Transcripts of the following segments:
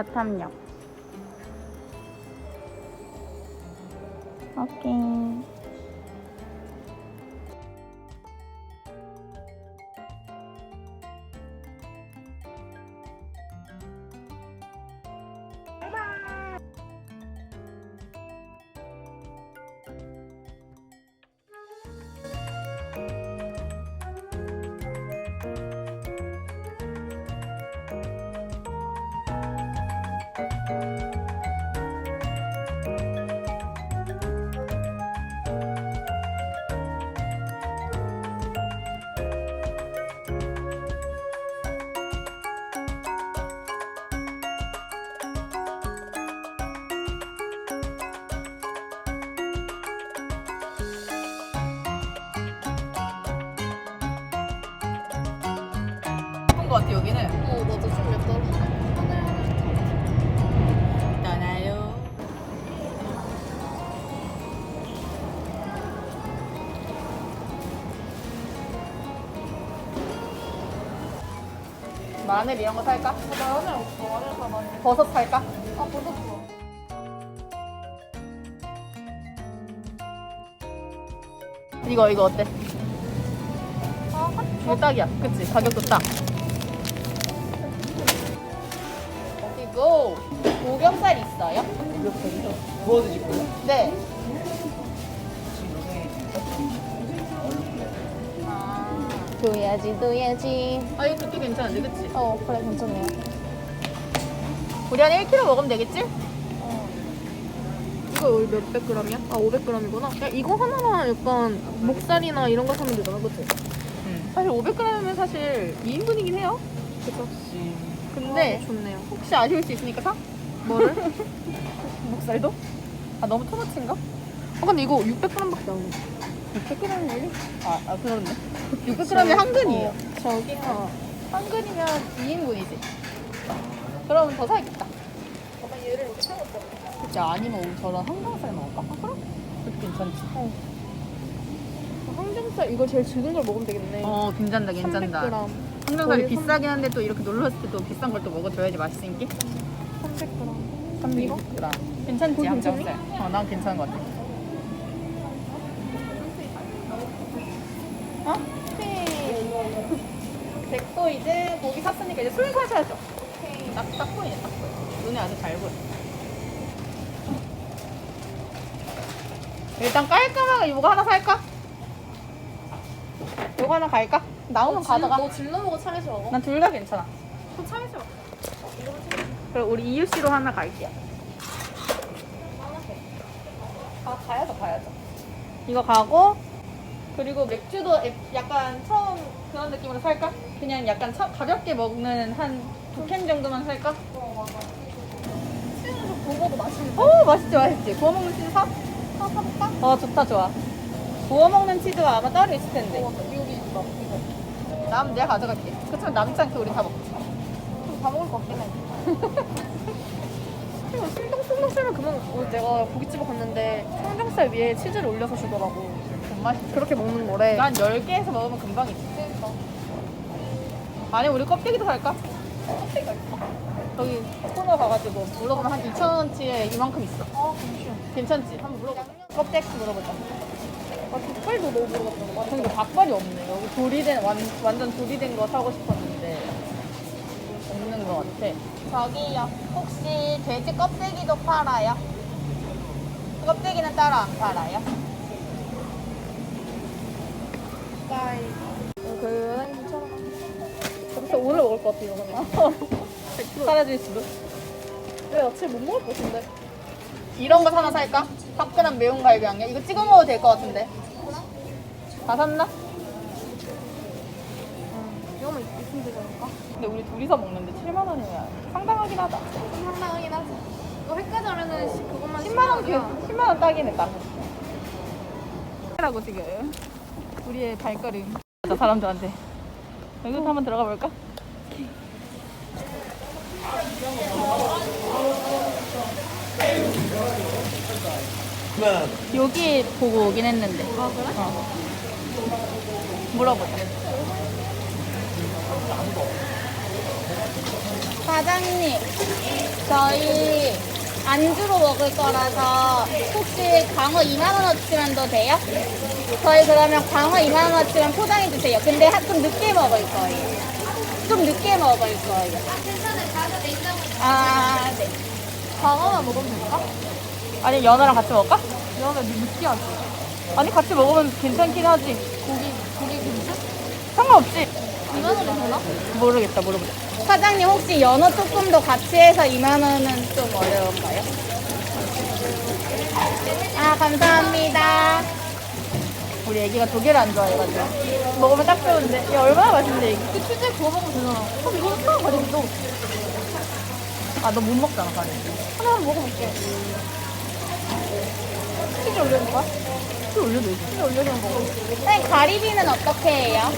야탐역. 것 같아 여기는. 어, 맞아. 좀. 떠나요. 마늘 이런 거 살까? 마늘 없어. 마늘 다 마늘. 버섯 살까? 아, 버섯 좋아. 이거 이거 어때? 아, 이거 딱이야. 그치? 가격도 딱. 오겹살 있어요? 구워 드실 거예요? 네. 아, 둬야지, 둬야지. 아 이거 그렇게 괜찮은데, 그치? 어, 그래, 괜찮네요. 우리 한 1kg 먹으면 되겠지? 이거 여기 몇백 그램이야? 아, 500g이구나. 야, 이거 하나만 약간 목살이나 이런 거 사면 되잖아, 그치? 사실 500g이면 사실 2인분이긴 해요. 그쵸. 근데 아, 좋네요. 혹시 아쉬울 수 있으니까 사? 뭐를? 목살도? 아 너무 토마치인가? 아, 근데 이거 600g밖에 안 돼. 600g이 아, 아 그렇네. 600g이 한 근이에요. 어, 저기가. 한 근이면 2인분이지. 그러면 더 사야겠다. 아마 얘를 이렇게 사먹자. 그치 아니면 저런 항정살 먹을까? 아, 그래? 그것도 괜찮지. 항정살 이거 제일 적은 걸 먹으면 되겠네. 어 괜찮다 괜찮다. 300g. 항정살이 거의 비싸긴 한데 또 이렇게 놀러 왔을 때 또 비싼 걸 또 먹어줘야지 맛있으니까. 300g. 300g. 괜찮지 그거 항정살. 어, 난 괜찮은 것 같아. 어? 됐고 이제 고기 샀으니까 이제 술 사셔야죠. 딱, 딱 보이네, 딱 보여. 눈에 아주 잘 보여. 일단 깔끔하게 이거 하나 살까? 이거 하나 갈까? 나오면 가져가. 너 질러 먹어 차례서 먹어? 난 둘 다 괜찮아. 그럼 우리 이유 씨로 하나 갈게요. 아 가야죠 가야죠. 이거 가고 그리고 맥주도 에- 약간 처음 그런 느낌으로 살까? 그냥 약간 처, 가볍게 먹는 한 두 캔 정도만 살까? 어좀 구워도 맛있는데. 오 맛있지 맛있지. 구워 먹는 치즈 사? 사 사볼까? 어 좋다 좋아. 구워 먹는 치즈가 아마 따로 있을 텐데. 어. 여기 있다. 이거. 남 내가 가져갈게. 그렇지만 남지 않게 우리 다 먹자. 좀다 먹을 것 같긴 해. 이거 신동신동 쓰면 그만 어, 내가 고깃집에 갔는데 청정살 위에 치즈를 올려서 주더라고. 돈 맛있어. 그렇게 먹는 거래. 한 10개에서 먹으면 금방이지. 그러니까. 아니 우리 껍데기도 살까? 껍데기가 있어. 저기 코너 가가지고 물어보면 한 2,000원치에 이만큼 있어. 아 잠시만. 괜찮지? 한번 물어보자. 껍데기 물어보자. 아 족발도 너무 근데 맞아. 닭발이 없네. 여기 조리된 완, 완전 조리된 거 사고 싶었는데 것 같아. 저기요. 혹시 돼지 껍데기도 팔아요? 껍데기는 따로 안 팔아요? 그 2,000원. 진짜 오늘 먹을 것 같아 이거는. 팔아줄 수도. 왜 야채 못 먹을 것 같은데? 이런 거 하나 살까? 화끈한 매운 갈비 양념. 이거 찍어 먹어도 될 것 같은데. 다 샀나? 응. 이거만 있- 있으면 되지 않을까? 근데 우리 둘이서 먹는데 7만 원이면 상당하긴 하다. 좀 상당하긴 하지. 이거 횟까지 하면은 시- 그것만 10만 원, 10만 원 딱이네 딱. 라고 지금 우리의 발걸음. 저 사람들한테 여기서 한번 들어가 볼까? 여기 보고 오긴 했는데. 아 그래? 어. 물어보자. 사장님, 저희 안주로 먹을 거라서 혹시 광어 2만 원어치만도 돼요? 저희 그러면 광어 2만 원어치만 포장해 주세요. 근데 한- 좀 늦게 먹을 거예요. 좀 늦게 먹을 거예요. 아, 네. 광어만 먹으면 될까? 아니 연어랑 같이 먹을까? 연어 느끼하지. 아니 같이 먹으면 괜찮긴 하지. 고기 고기 김치? 상관없지. 2만 원이 되나? 모르겠다, 모르겠다. 사장님 혹시 연어 조금 더 같이 해서 2만 원은 좀 어려운가요? 아 감사합니다. 우리 애기가 조개를 안 좋아해가지고 먹으면 딱 좋은데 야 얼마나 맛있는데 애기? 그 치즈에 구워 먹으면 되잖아. 그럼 이거 하나 가지고 아 너 못 먹잖아 가리. 하나만 먹어볼게. 치즈 올려줄까? 치즈 올려도 돼. 치즈 올려서 먹어. 사장님 가리비는 어떻게 해요?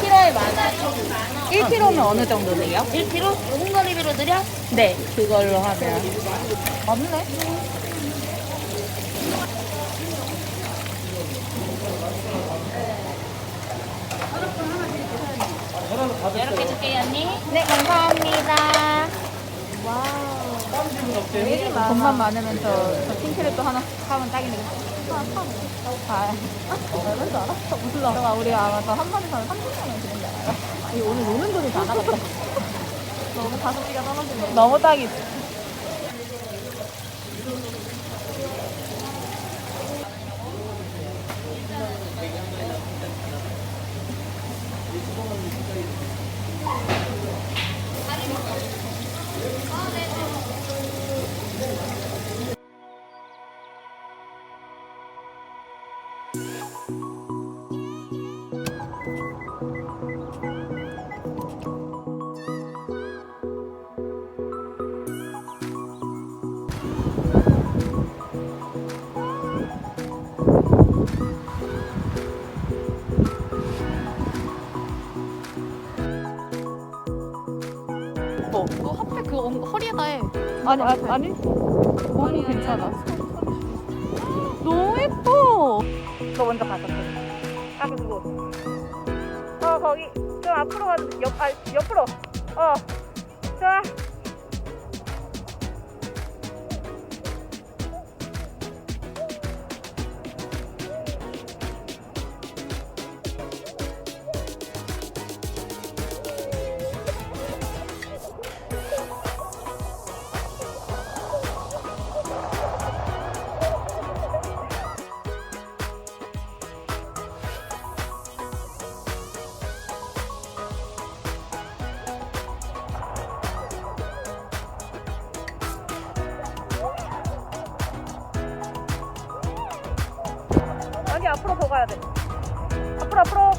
키로에 만 원. 1kg면 어느 정도 돼요? 1kg? 홍가리비로 드려? 네 그걸로 하면 맞네. 이렇게 줄게요, 언니. 네 감사합니다. 돈만 많으면 저, 저 핑크를 또 하나 사면 딱이네. 아, 얼마인 줄 알아? 몰라. 내가 우리가 아마 저한 번에 사면 300만 원 드는 줄 알아요? 이 오늘 노는 돈이 다 나갔다. 너무 가성비가 떨어지네. 너무 딱이지. 허리에다 해. 아니, 아니, 아니. 몸은 괜찮아. 너무 예뻐. 너 먼저 가자. 아, 그거. 어, 거기. 좀 앞으로 가. 옆, 아, 옆으로. 어. 좋아. 앞으로 더 가야 돼. 앞으로, 앞으로.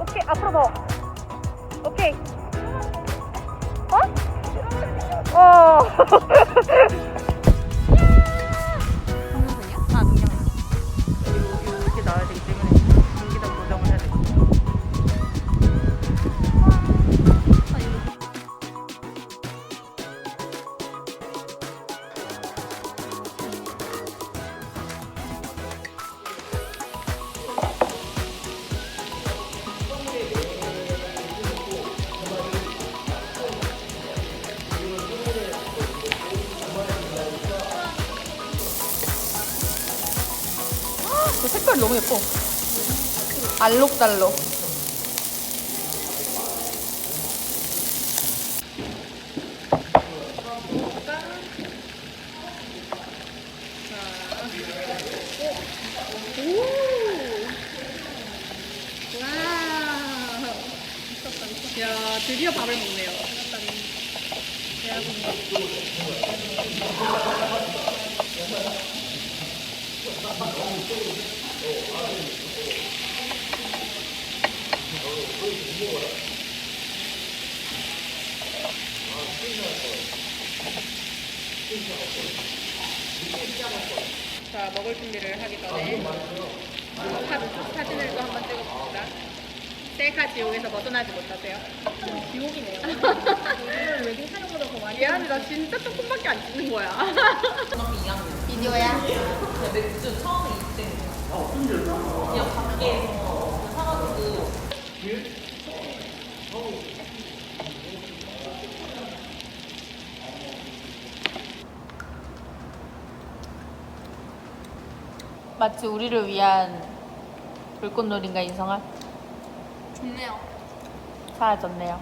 오케이, 앞으로 더. 오케이. 어? 어. 아, 동영상. 그리고 이렇게 나와야 되기 때문에 색깔 너무 예뻐. 알록달록. 셀카 지옥에서 벗어나지 못하세요? 지옥이네요. 오늘 웨딩 촬영보다 더 많이. 미안해, 나 진짜 조금밖에 안 찍는 거야. 비디오야? 맥주 처음 입생. 아, 근데 그냥 밖에서 사가지고. 마치 우리를 위한 불꽃놀이인가 인성아? 좋네요. 사라졌네요.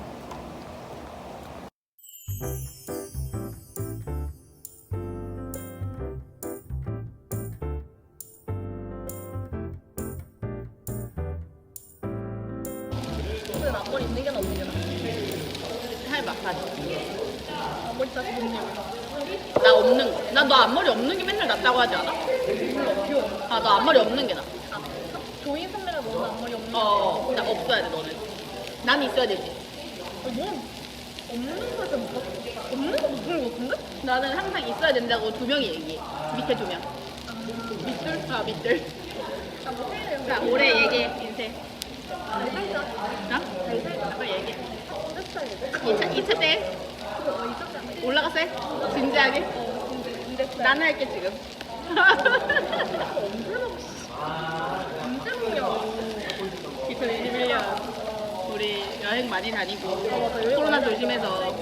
오늘 앞머리 있는 게 없는 게 해봐, 다시. 앞머리 다시 없네요. 나 없는 거. 난너 앞머리 없는 게 맨날 낫다고 하지 않아? 아, 너 앞머리 없는 게 나. 너무 앞머리 없는 어, 어, 나 없어야 돼, 너는. 난 있어야 되지. 뭐 없는 거좀 없는 거 못하는 거 같은데? 나는 항상 있어야 된다고 두 명이 얘기해. 밑에 두 명. 밑들? 아, 밑들. 나 못해요. 자, 올해 얘기해, 인생. 잘 살자. 어? 빨리 얘기해. 어땠어야 돼? 2차, 2차 때 어, 있었잖아. 올라갔어? 진지하게? 어, 근데, 근데 나는 할게, 지금. 언제 먹냐? 2021년 우리 여행 많이 다니고 코로나 조심해서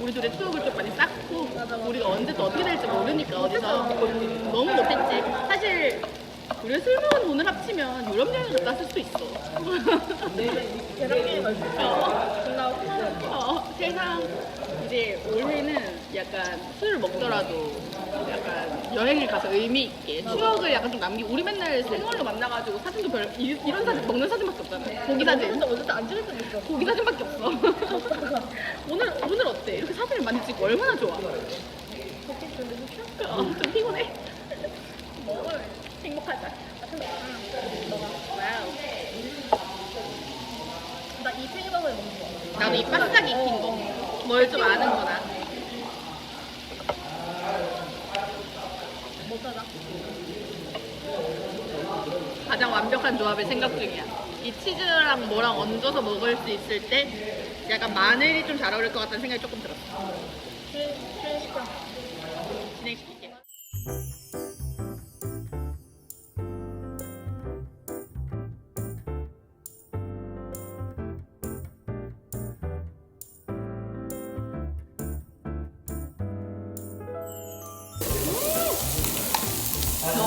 우리 둘의 추억을 좀 많이 쌓고 우리가 언제 또 어떻게 될지 모르니까 어디서 너무 못했지. 사실 우리가 술 먹은 돈을 합치면 유럽 여행 갔다 왔을 수도 있어. 어, 세상. 이제 올해는 약간 술을 먹더라도 약간 여행을 가서 의미 있게 추억을 약간 좀 남기고 우리 맨날 생얼로 만나가지고 사진도 별 이, 런 사진 먹는 사진밖에 없잖아 고기 사진 어제 안 찍을 수 있어. 고기 사진밖에 없어. 오늘 오늘 어때? 이렇게 사진을 많이 찍고 얼마나 좋아? 어, 좀 피곤해. 먹을. 행복하자. 나이 생각을 너무 좋아. 나도 이 바싹 익힌 거. 뭘 좀 아는구나. 못 찾아. 가장 완벽한 조합을 생각 중이야. 이 치즈랑 뭐랑 얹어서 먹을 수 있을 때 약간 마늘이 좀 잘 어울릴 것 같다는 생각이 조금 들었어.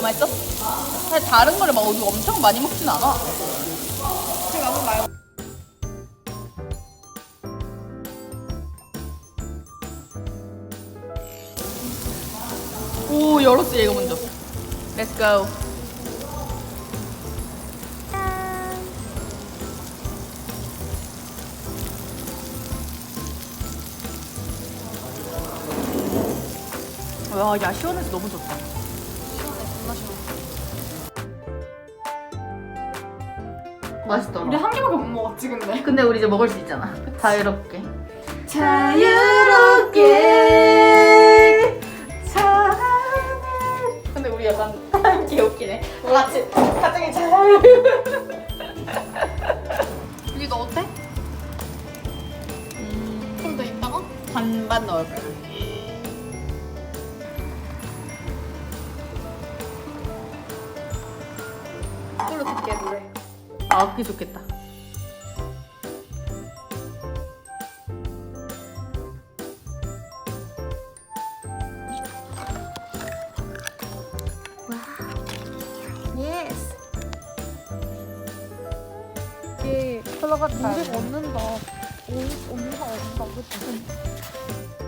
맛있어? 사실 다른 거를 막 어디 엄청 많이 먹진 않아. 제가 한번 말고. 오 열었어 얘가 먼저. Let's go. 와, 야 시원해서 너무 좋다. 맛있더라. 우리 한 개밖에 못 먹었지, 근데. 근데 우리 이제 먹을 수 있잖아. 자유롭게. 자유롭게. 근데 우리 약간 함께 웃기네. 같이 갑자기 잘. 이 아, 그게 좋겠다. 예스. 이게 컬러가 물에 걷는다. 오, 온다, 온다. 그치?